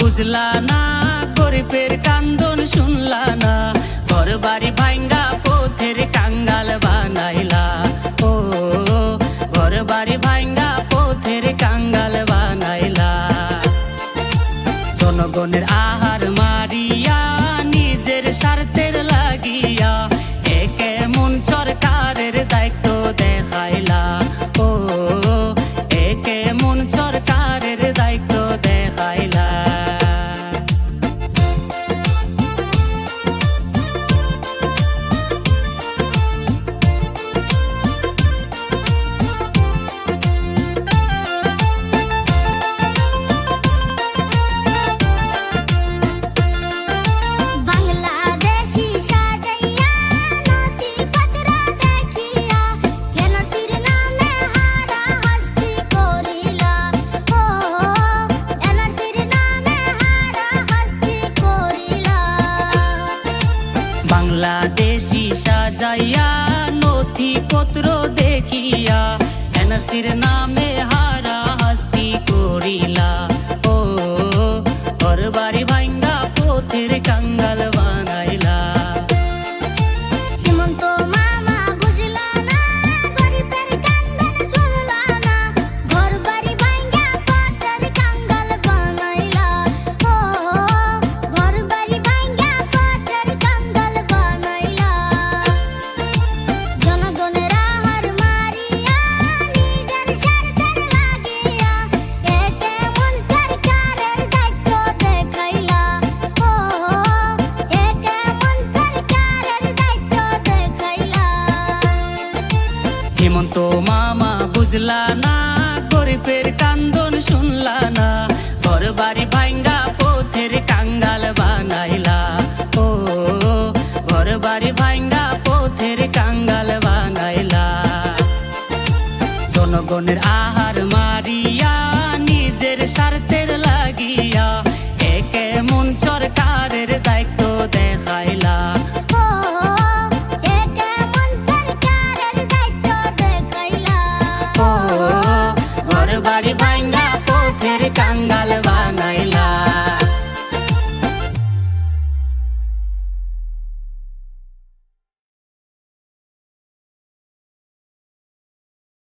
বুঝলা না গরিবের কান্দন শুনলা না ঘর বাড়ি ভাঙ্গা পথের কাঙ্গাল বানাইলা। ও ঘর বাড়ি ভাঙ্গা পথের কাঙ্গাল বানাইলা। জনগণের আহার মারিয়া, নিজের স্বার্থের দেখিয়া এনআরসির নামে হেমন্ত মামা বুঝলা না, গরিবের কান্দন শুনলা না ঘর বাড়ি ভাঙ্গা পথের কাঙ্গাল বানাইলা। ও ঘর বাড়ি ভাঙ্গা পথের কাঙ্গাল বানাইলা। জনগণের আহার মারিয়া, নিজের স্বার্থে body